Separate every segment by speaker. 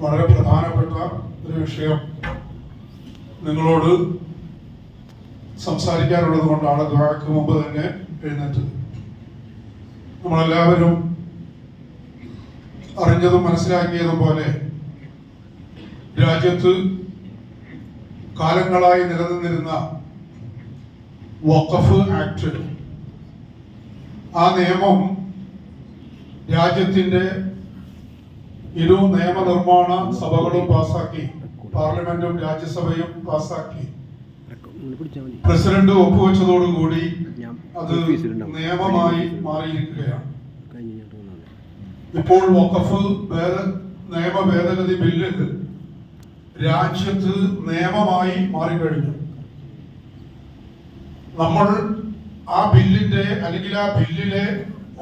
Speaker 1: വളരെ പ്രധാനപ്പെട്ട ഒരു വിഷയം നിങ്ങളോട് സംസാരിക്കാനുള്ളത് കൊണ്ടാണ് ദ്വാരക്ക് മുമ്പ് തന്നെ എഴുന്നേറ്റത്. നമ്മളെല്ലാവരും അറിഞ്ഞതും മനസ്സിലാക്കിയതും പോലെ രാജ്യത്ത് കാലങ്ങളായി നിലനിന്നിരുന്ന വഖഫ് ആക്ട് ആ നിയമം രാജ്യത്തിന്റെ ഇരു നിയമനിർമ്മാണ സഭകളും പാസാക്കി. പാർലമെന്റും രാജ്യസഭയും പാസാക്കി. പ്രസിഡന്റ് ഒപ്പുവെച്ചതോടുകൂടി അത് നിയമമായി മാറിയിരിക്കുകയാണ്. ഇപ്പോൾ വഖഫ് നിയമ ഭേദഗതി ബില്ല് രാജ്യത്ത് നിയമമായി മാറിക്കഴിഞ്ഞു. നമ്മൾ ആ ബില്ലിന്റെ അല്ലെങ്കിൽ ആ ബില്ലിലെ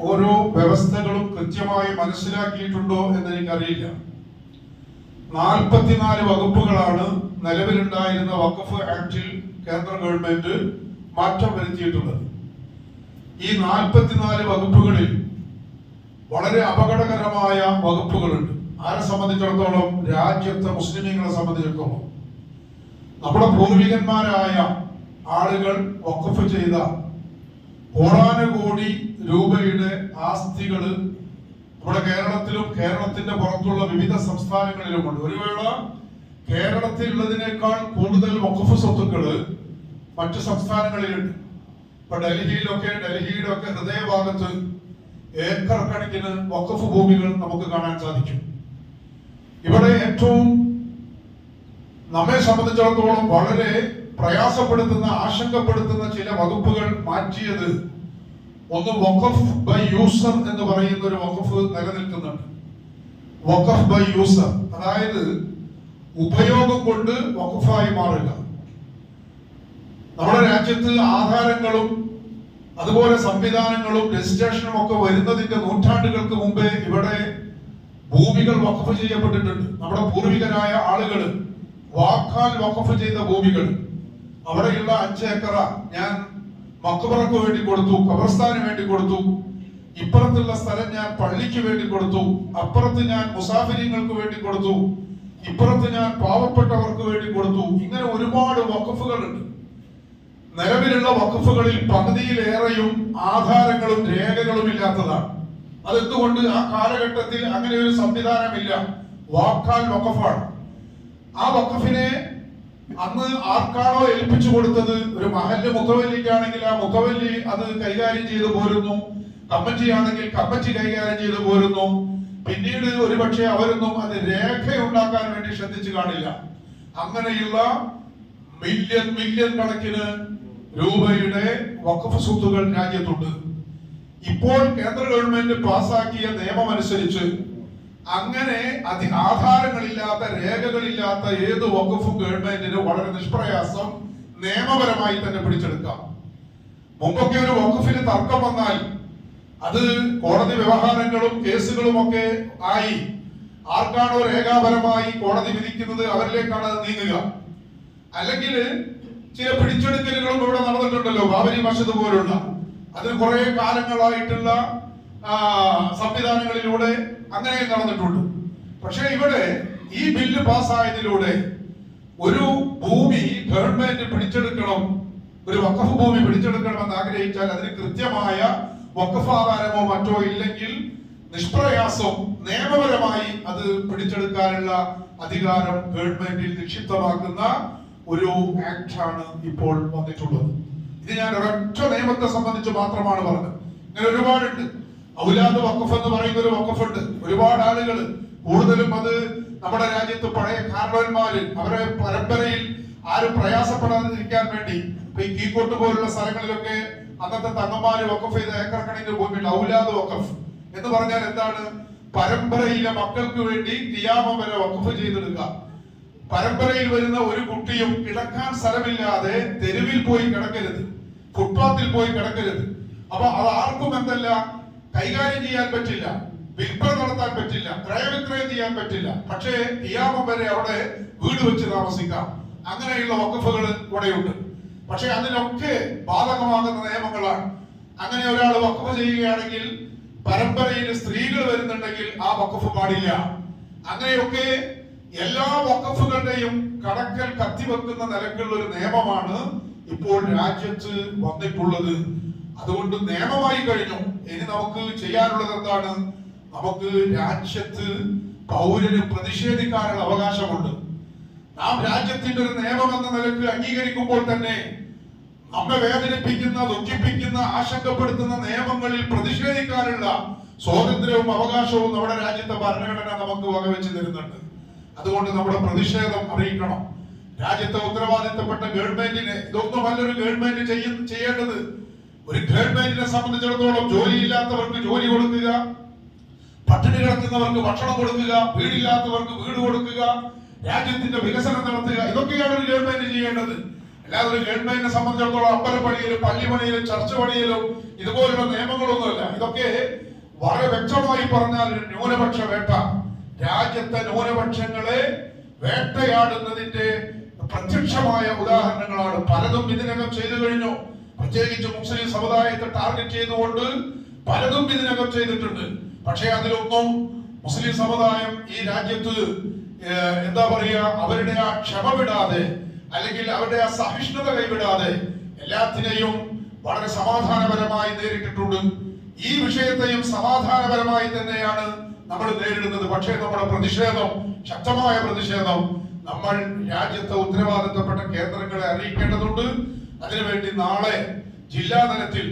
Speaker 1: ഓരോ വ്യവസ്ഥകളും കൃത്യമായി മനസ്സിലാക്കിയിട്ടുണ്ടോ എന്ന് എനിക്കറിയില്ല നാൽപ്പത്തിനാല് വകുപ്പുകളാണ് നിലവിലുണ്ടായിരുന്ന വഖഫ് ആക്ടിൽ കേന്ദ്ര ഗവൺമെന്റ് മാറ്റം വരുത്തിയിട്ടുള്ളത്. ഈ നാൽപ്പത്തിനാല് വകുപ്പുകളിൽ വളരെ അപകടകരമായ വകുപ്പുകളുണ്ട്. ആരെ സംബന്ധിച്ചിടത്തോളം? രാജ്യത്തെ മുസ്ലിമീങ്ങളെ സംബന്ധിച്ചിടത്തോളം. നമ്മുടെ പൂർവികന്മാരായ ആളുകൾ വഖഫ് ചെയ്ത കോടാനുകോടി രൂപയുടെ ആസ്തികൾ നമ്മുടെ കേരളത്തിലും കേരളത്തിന്റെ പുറത്തുള്ള വിവിധ സംസ്ഥാനങ്ങളിലുമുണ്ട്. ഒരു വേള കേരളത്തിലുള്ളതിനേക്കാൾ കൂടുതൽ വഖഫ് സ്വത്തുക്കൾ മറ്റു സംസ്ഥാനങ്ങളിലുണ്ട്. ഇപ്പൊ ഡൽഹിയിലൊക്കെ ഡൽഹിയുടെ ഒക്കെ ഹൃദയഭാഗത്ത് ഏക്കർ കണക്കിന് വഖഫ് ഭൂമികൾ നമുക്ക് കാണാൻ സാധിക്കും. ഇവിടെ ഏറ്റവും നമ്മെ സംബന്ധിച്ചിടത്തോളം വളരെ പ്രയാസപ്പെടുത്തുന്ന ആശങ്കപ്പെടുത്തുന്ന ചില വകുപ്പുകൾ മാറ്റിയത് ഒന്ന് വഖഫ് ബൈ യൂസർ എന്ന് പറയുന്ന ഒരു വഖഫ് നിലനിൽക്കുന്നുണ്ട്. വഖഫ് ബൈ യൂസർ അതായത് ഉപയോഗം കൊണ്ട് വഖഫായി മാറുക. നമ്മുടെ രാജ്യത്ത് ആധാരങ്ങളും അതുപോലെ സംവിധാനങ്ങളും രജിസ്ട്രേഷനും ഒക്കെ വരുന്നതിന്റെ നൂറ്റാണ്ടുകൾക്ക് മുമ്പേ ഇവിടെ ഭൂമികൾ വഖഫ് ചെയ്യപ്പെട്ടിട്ടുണ്ട്. നമ്മുടെ പൂർവികരായ ആളുകൾ വാക്കാൽ വഖഫ് ചെയ്ത ഭൂമികൾ അവിടെയുള്ള അഞ്ചേക്കറ ഞാൻ മക്കുപറക്ക് വേണ്ടി കൊടുത്തു ഖബർസ്ഥാന് വേണ്ടി കൊടുത്തു. ഇപ്പുറത്തുള്ള സ്ഥലം ഞാൻ പള്ളിക്ക് വേണ്ടി കൊടുത്തു. അപ്പുറത്ത് ഞാൻ മുസാഫിര്യങ്ങൾക്ക് വേണ്ടി കൊടുത്തു. ഇപ്പുറത്ത് ഞാൻ പാവപ്പെട്ടവർക്ക് വേണ്ടി കൊടുത്തു. ഇങ്ങനെ ഒരുപാട് വഖഫുകളുണ്ട്. നിലവിലുള്ള വഖഫുകളിൽ പകുതിയിലേറെയും ആധാരങ്ങളും രേഖകളും ഇല്ലാത്തതാണ്. അതെന്തുകൊണ്ട് ആ കാലഘട്ടത്തിൽ അങ്ങനെ ഒരു സംവിധാനമില്ല? വാക്കാൽ വഖഫാണ്. ആ വഖഫിനെ അന്ന് ആർക്കാണോ ഏൽപ്പിച്ചു കൊടുത്തത്? ഒരു മഹല്ല് മുഖവല്ലിക്കാണെങ്കിൽ ആ മുഖവല്ലി അത് കൈകാര്യം ചെയ്തു പോരുന്നു. കമ്മിറ്റി ആണെങ്കിൽ കമ്മിറ്റി കൈകാര്യം ചെയ്തു പോരുന്നു. പിന്നീട് ഒരുപക്ഷെ അവരൊന്നും അത് രേഖയുണ്ടാക്കാൻ വേണ്ടി ശ്രദ്ധിച്ചു കാണില്ല. അങ്ങനെയുള്ള മില്യൺ മില്യൺ കണക്കിന് രൂപയുടെ വഖഫ് സ്വത്തുകൾ രാജ്യത്തുണ്ട്. ഇപ്പോൾ കേന്ദ്ര ഗവൺമെന്റ് പാസാക്കിയ നിയമം അനുസരിച്ച് അങ്ങനെ അതി ആധാരങ്ങളില്ലാത്ത രേഖകളില്ലാത്ത ഏത് വകുപ്പും ഗവൺമെന്റിന് വളരെ നിഷ്പ്രയാസം നിയമപരമായി തന്നെ പിടിച്ചെടുക്കാം. മുമ്പൊക്കെ ഒരു വകുപ്പിന് തർക്കം വന്നാൽ അത് കോടതി വ്യവഹാരങ്ങളും കേസുകളും ഒക്കെ ആയി ആർക്കാണോ രേഖാപരമായി കോടതി വിധിക്കുന്നത് അവരിലേക്കാണ് നീങ്ങുക. അല്ലെങ്കിൽ ചില പിടിച്ചെടുക്കലുകളും ഇവിടെ നടന്നിട്ടുണ്ടല്ലോ ബാബരി മസ്ജിദ് പോലുള്ള. അതിന് കുറെ കാലങ്ങളായിട്ടുള്ള സംവിധാനങ്ങളിലൂടെ അങ്ങനെ നടന്നിട്ടുണ്ട്. പക്ഷേ ഇവിടെ ഈ ബില്ല് പാസ്സായതിലൂടെ ഒരു ഭൂമി ഗവൺമെന്റ് പിടിച്ചെടുക്കണം ഒരു വക്കഫ് ഭൂമി പിടിച്ചെടുക്കണമെന്ന് ആഗ്രഹിച്ചാൽ അതിന് കൃത്യമായ വക്കഫ് ആധാരമോ മറ്റോ ഇല്ലെങ്കിൽ നിഷ്പ്രയാസം നിയമപരമായി അത് പിടിച്ചെടുക്കാനുള്ള അധികാരം ഗവൺമെന്റിൽ നിക്ഷിപ്തമാക്കുന്ന ഒരു ആക്ട് ആണ് ഇപ്പോൾ വന്നിട്ടുള്ളത്. ഇത് ഞാൻ ഒരൊറ്റ നിയമത്തെ സംബന്ധിച്ച് മാത്രമാണ് പറഞ്ഞത്. ഇങ്ങനെ ഒരുപാടുണ്ട്. ഔലാദ് വഖഫ് എന്ന് പറയുന്ന ഒരു വഖഫുണ്ട്. ഒരുപാട് ആളുകൾ കൂടുതലും അത് നമ്മുടെ രാജ്യത്ത് പഴയ കാരണവന്മാര് അവരെ പരമ്പരയിൽ ആരും പ്രയാസപ്പെടാതിരിക്കാൻ വേണ്ടി ഇപ്പൊ ഈ കീക്കോട്ട് പോലുള്ള സ്ഥലങ്ങളിലൊക്കെ അന്നത്തെ തങ്ങന്മാര് വഖഫ് ചെയ്ത ഏക്കർ കണക്കിന് ഭൂമിയുണ്ട് ഔലാദ് വഖഫ്. എന്ന് പറഞ്ഞാൽ എന്താണ്? പരമ്പരയിലെ മക്കൾക്ക് വേണ്ടി നിയാമം വരെ വഖഫ് ചെയ്തെടുക്കുക. പരമ്പരയിൽ വരുന്ന ഒരു കുട്ടിയും കിടക്കാൻ സ്ഥലമില്ലാതെ തെരുവിൽ പോയി കിടക്കരുത്. ഫുട്പാത്തിൽ പോയി കിടക്കരുത്. അപ്പൊ അത് ആർക്കും എന്തല്ല കൈകാര്യം ചെയ്യാൻ പറ്റില്ല. വിൽപ്പന നടത്താൻ പറ്റില്ല. ക്രയവിക്രയം ചെയ്യാൻ പറ്റില്ല. പക്ഷേ കിയാമം വരെ അവിടെ വീട് വെച്ച് താമസിക്കാം. അങ്ങനെയുള്ള വകുപ്പുകൾ ഇവിടെയുണ്ട്. പക്ഷെ അതിനൊക്കെ ബാധകമാകുന്ന നിയമങ്ങളാണ്. അങ്ങനെ ഒരാൾ വഖഫ് ചെയ്യുകയാണെങ്കിൽ പരമ്പരയിൽ സ്ത്രീകൾ വരുന്നുണ്ടെങ്കിൽ ആ വഖഫ് പാടില്ല. അങ്ങനെയൊക്കെ എല്ലാ വക്കഫുകളുടെയും കടക്കൽ കത്തിവെക്കുന്ന നിലക്കുള്ള ഒരു നിയമമാണ് ഇപ്പോൾ രാജ്യത്ത് വന്നിട്ടുള്ളത്. അതുകൊണ്ട് നിയമമായി കഴിഞ്ഞു. ഇനി നമുക്ക് ചെയ്യാനുള്ളത് എന്താണ്? നമുക്ക് രാജ്യത്ത് പൗരന് പ്രതിഷേധിക്കാനുള്ള അവകാശമുണ്ട്. നാം രാജ്യത്തിന്റെ ഒരു നിയമം എന്ന നിലയ്ക്ക് അംഗീകരിക്കുമ്പോൾ തന്നെ നമ്മെ വേദനിപ്പിക്കുന്ന ദുഃഖിപ്പിക്കുന്ന ആശങ്കപ്പെടുത്തുന്ന നിയമങ്ങളിൽ പ്രതിഷേധിക്കാനുള്ള സ്വാതന്ത്ര്യവും അവകാശവും നമ്മുടെ രാജ്യത്തെ ഭരണഘടന നമുക്ക് വകവെച്ച് തരുന്നുണ്ട്. അതുകൊണ്ട് നമ്മുടെ പ്രതിഷേധം അറിയിക്കണം. രാജ്യത്തെ ഉത്തരവാദിത്തപ്പെട്ട ഗവൺമെന്റിന് ഇതൊന്നും അല്ലൊരു ഗവൺമെന്റ് ചെയ്യേണ്ടത്. ഒരു ഗവൺമെന്റിനെ സംബന്ധിച്ചിടത്തോളം ജോലിയില്ലാത്തവർക്ക് ജോലി കൊടുക്കുക പട്ടിണി കിടക്കുന്നവർക്ക് ഭക്ഷണം കൊടുക്കുക വീടില്ലാത്തവർക്ക് വീട് കൊടുക്കുക രാജ്യത്തിന്റെ വികസനം നടത്തുക ഇതൊക്കെയാണ് ഒരു ഗവൺമെന്റ് ചെയ്യേണ്ടത്. അല്ലാതെ ഒരു ഗവൺമെന്റിനെ സംബന്ധിച്ചിടത്തോളം അമ്പലപ്പണിയിലും പള്ളിപ്പണിയിലും ചർച്ച പണിയിലും ഇതുപോലുള്ള നിയമങ്ങളൊന്നുമല്ല. ഇതൊക്കെ വളരെ വ്യക്തമായി പറഞ്ഞാൽ ഒരു ന്യൂനപക്ഷ വേട്ട. രാജ്യത്തെ ന്യൂനപക്ഷങ്ങളെ വേട്ടയാടുന്നതിന്റെ പ്രത്യക്ഷമായ ഉദാഹരണങ്ങളാണ് പലതും ഇതിനകം ചെയ്തു കഴിഞ്ഞു. പ്രത്യേകിച്ച് മുസ്ലിം സമുദായത്തെ ടാർഗറ്റ് ചെയ്തുകൊണ്ട് പലതും ഇതിനകം ചെയ്തിട്ടുണ്ട്. പക്ഷേ അതിലൊന്നും മുസ്ലിം സമുദായം ഈ രാജ്യത്ത് എന്താ പറയുക അവരുടെ ആ ക്ഷമ വിടാതെ അല്ലെങ്കിൽ അവരുടെ ആ സഹിഷ്ണുത കൈവിടാതെ എല്ലാത്തിനെയും വളരെ സമാധാനപരമായി നേരിട്ടിട്ടുണ്ട്. ഈ വിഷയത്തെയും സമാധാനപരമായി തന്നെയാണ് നമ്മൾ നേരിടുന്നത്. പക്ഷേ നമ്മുടെ പ്രതിഷേധം ശക്തമായ പ്രതിഷേധം നമ്മൾ രാജ്യത്തെ ഉത്തരവാദിത്തപ്പെട്ട കേന്ദ്രങ്ങളെ അറിയിക്കേണ്ടതുണ്ട്. അതിനുവേണ്ടി നാളെ ജില്ലാ തലത്തിൽ